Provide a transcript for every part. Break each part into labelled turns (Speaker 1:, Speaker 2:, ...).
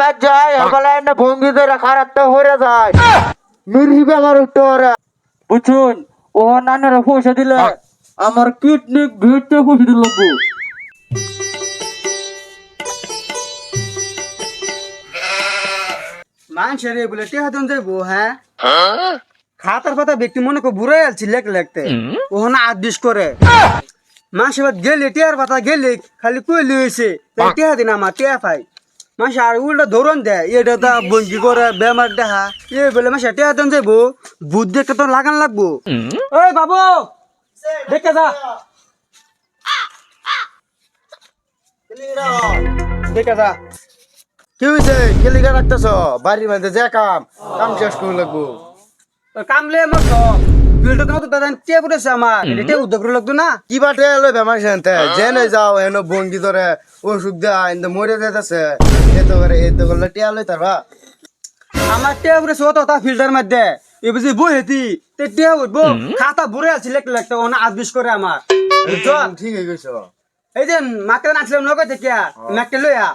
Speaker 1: ভাত যায় ভঙ্গি ধরে হয়ে যায়। মিরহি বেমার উঠতে ওরা। বুঝুন ও নানারা পয়সা দিলে আমার কিডনি ভিড়তে পয়সা দিল
Speaker 2: মানুষের বলে টেহা দিন যাইবো হ্যাঁ? খাতার পাতা ব্যক্তি মনে করে বুড়াই আলছি লেখ লেখতে। ওখানে আদেশ করে। মাসে এবার গেলে টেয়ার পাতা গেলে খালি কইলে হয়েছে টেহা দিন আমার টেহা পাই। মাসে আর উল্টা ধরন দেয়। এটা তা বঞ্জি করে বেমার দেখা এ বলে মাসে টেহা দিন যাইবো। বুদ্ধি একটা তো লাগান লাগবো। ওই বাবু! দেখে যা। দেখে যা।
Speaker 1: কি হয়েছে গেলিগা রাখতেছ বাড়ির মধ্যে যে কাম। কাম শেষ করে লাগবো।
Speaker 2: কামলে আমার বিলটা তোমার তো দাদা টিয়া পড়েছে আমার? এটা উদ্যোগ লাগতো না?
Speaker 1: কি বাটে এলো বেমার শান্তে জেনে যাও এন ভঙ্গি ধরে অসুখ দেয় যেতেছে এত করে এত করলে টিয়া লই তার বা?
Speaker 2: আমার টিয়া অত তা ফিল্টার মধ্যে এ বুঝি বই হেতি। তে টিয়া উঠবো। খাতা বুড়ে আছে লেখ লেখতে ওনা আদবিশ করে আমার?
Speaker 1: ঠিক হয়ে গেছ।
Speaker 2: এই যে মাকে নাচলাম নগে থেকে মাকে লইয়া।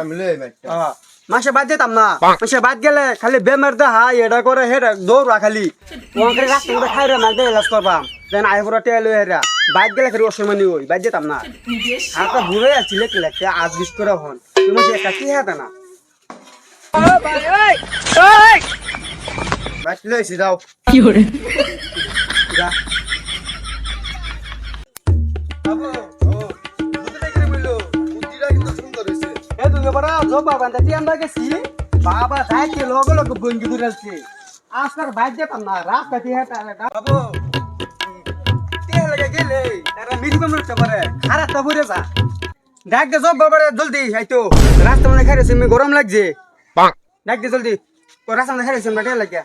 Speaker 1: আমি লই
Speaker 2: আহ, মাসে বাদ যেতাম না। মাসে বাদ গেলে খালি বেমার দেখা এটা করে হেটা দৌড়া খালি। ওখানে রাস্তা মধ্যে খাই রে মাকে এলাজ করবাম। যেন আই পুরা টিয়া হেরা। বাদ গেলে খালি অসমানি ওই বাদ যেতাম না। হাতটা আছে লেখ লেখতে আদবিশ করে হন তুমি সে একা কি হাতে না
Speaker 1: বাট লইছি দাও
Speaker 2: যা। বাবু, ও, বুদ্ধি দেখে বলল।
Speaker 1: বুদ্ধিটা কিন্তু সুন্দর হয়েছে
Speaker 2: এ তুমি বড় জবা বান্ধা দিয়ে আমরা গেছি বাবা যাইতে লগে লগে বঙ্গি দূরালছে আজকাল বাইর যেতাম না রাস্তা দিয়ে। বাবু গেলে এরা মিরি কম উঠতে খারাপ তো বুঝে যা ডাক দে জব বাবারে জলদি আইতো রাস্তা মানে খাইছে আমি গরম লাগছে। ডাক দে জলদি ও রাস্তা মানে খাইছে আমরা টেল লাগে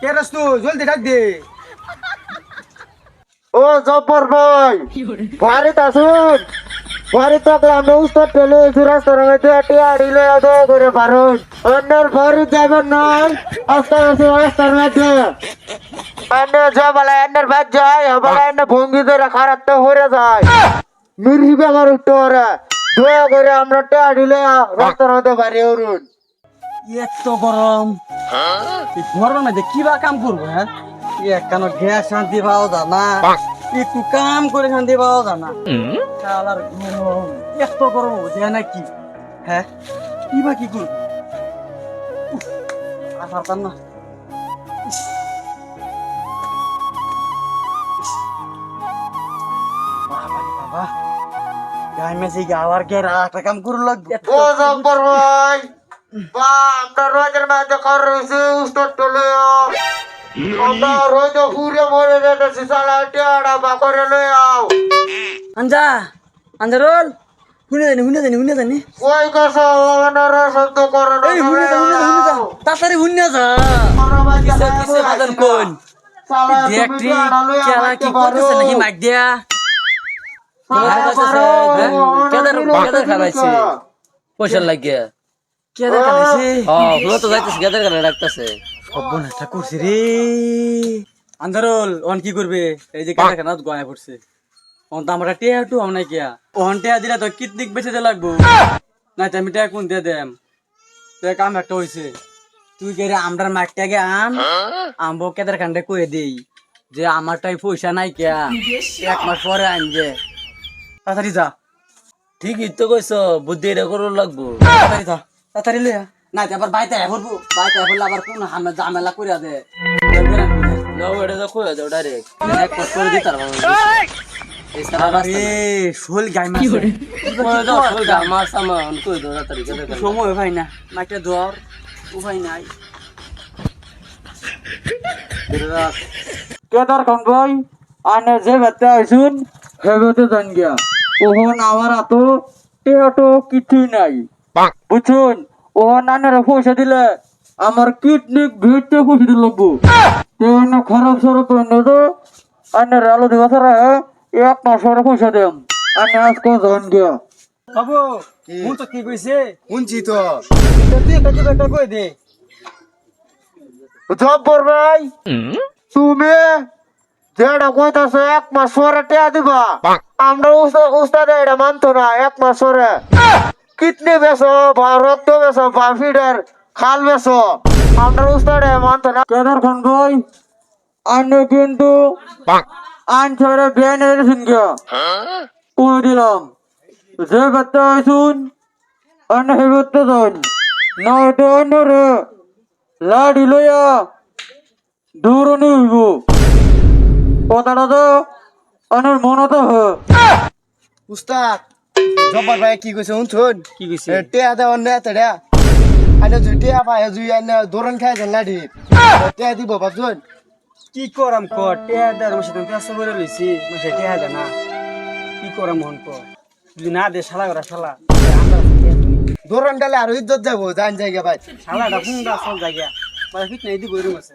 Speaker 2: কে রাস্তু জলদি ডাক দে।
Speaker 1: ও জব্বর ভাই বাড়িতে আসুন। বাড়িতে আমি উত্তর টেলে রাস্তার মধ্যে টিয়া দিলে আদো করে পারুন। অন্যের বাড়ি যাবেন নয় আস্তে আস্তে রাস্তার মধ্যে। অন্য জবালা এন্ডার ভাত যায় হবালা এন্ড ভঙ্গি ধরে খারাপ তো হয়ে যায়। মিরহি বেমার উঠতে ওরা দয়া করে আমরা টিয়া দিলে রাস্তার মধ্যে বাড়ি উঠুন
Speaker 2: এত গরম। এই গরমের মধ্যে কিবা কাম করব হ্যাঁ? একখান গ্যাস শান্তি পাওয়া যায় না। একটু কাম করে শান্তি পাওয়া যায় না। শালার গরম এত গরম বুঝে নাকি হ্যাঁ? কিবা কি করব? উফ, আর না। বাবা। গায়ে মেসে আবার কে একটা কাম করুন লাগবে।
Speaker 1: ও জব্বর ভাই। বা আমরা রোজের মধ্যে কর রয়েছে উত্তর টেলে আমরা রোজ ঘুরে মরে যেতেছি সালা টিয়াটা বা করে লই আও
Speaker 2: আঞ্জা আঞ্জারল শুনে জানি শুনে জানি শুনে জানি।
Speaker 1: কই কাছে ওনারা শব্দ করে না
Speaker 2: এই শুনে যা শুনে যা শুনে যা। তাড়াতাড়ি শুনে যা। কিসে কিসে বাজান কোন? দেখটি কেলা কি করতেছে নাকি মাইক দিয়া?
Speaker 3: কেদার কেদার খাবাইছে পয়সা লাগিয়া।
Speaker 2: কেদা কাছে
Speaker 3: হ্যাঁ তো যাইতেছে কেদার কানে ডাকতেছে।
Speaker 2: সর্বনাশটা করছে রে। আন্ধারল অন কি করবে? এই যে কেদা কানাত গয়া পড়ছে। অন তো আমরা টিয়া টু আমরা কিয়া অন টিয়া দিলে তো কিতনিক বেঁচে দে লাগবো। না আমি টিয়া কোন দিয়ে দেম তো কাম একটা হইছে। তুই কে রে আমরার আন আমবো কেদার কয়ে দেই যে আমারটাই পয়সা নাই কিয়া এক মাস পরে আনবে তাড়াতাড়ি যা।
Speaker 3: ঠিকই তো কইছ বুদ্ধি এটা করো লাগবো।
Speaker 2: তাড়াতাড়ি যা তাড়াতাড়ি লিয়া না তো আবার বাইতে ভরবো বাইতে ভরলে আবার কোন হামে ঝামেলা করে দে।
Speaker 3: নাও এটা তো কই দাও ডাইরেক্ট এক মাস করে দিতার
Speaker 2: আরে শোল গাই মাছ।
Speaker 3: দাও কই তাড়াতাড়ি
Speaker 2: সময় ভাই না মাইটা ধর উপায় নাই।
Speaker 1: কেদার খান ভাই আনে যে বেতে আইসুন হে বেতে জান গিয়া ওহন আমার এত টিয়াটো কিছুই নাই। বুঝুন ওহন আনের পয়সা দিলে আমার কিডনি ভিড়তে পয়সা দিল লাগবো তেন খারাপ সরপ তো? আনের আলো দিবা সারা এক মাস পরে পয়সা দেম। আনে আজকে জান গিয়া।
Speaker 2: বাবু মু তো কি কইছে?
Speaker 1: শুনছি তো।
Speaker 2: তো তুই কিছু একটা কই দে।
Speaker 1: জব্বর ভাই তুমি যেটা কইতাছো এক মাস পরে টিয়া দিবা। আমরা উস্তাদ এটা মানতো না, এক মাস কিডনি বেছো বা রক্ত বেছো বা খাল বেছো আমরা উস্তাদ এটা মানতো না। কেদার কিন্তু আইন ছেড়ে নিয়ে সিংহ করে দিলাম? যে বাচ্চা শুন অন্য হেবতে যান নয়তো অন্য রে লাড়ি লইয়া দূর নিব কথাটা তো অনেক মনত হ
Speaker 4: উস্তাদ জব্বার ভাই কি কইছে শুনছুন?
Speaker 2: কি কইছে?
Speaker 4: টেয়া দেওয়ার নে তেড়া আনে জুই টেয়া পায় জুই আনে দোরন খাই যান লাডি। টেয়া দিব ভাবছুন?
Speaker 2: কি করাম ক টেয়া দার আমার সাথে পেঁচা করে লইছি মাসে টেয়া দে না। কি করাম মন ক যদি না দে শালা করা শালা।
Speaker 4: দোরন ডালে আর ইজ্জত যাব জান জায়গা ভাই।
Speaker 2: শালাটা হুঙ্গা সব জায়গা? মানে ফিট নাই দিব এরকম আছে।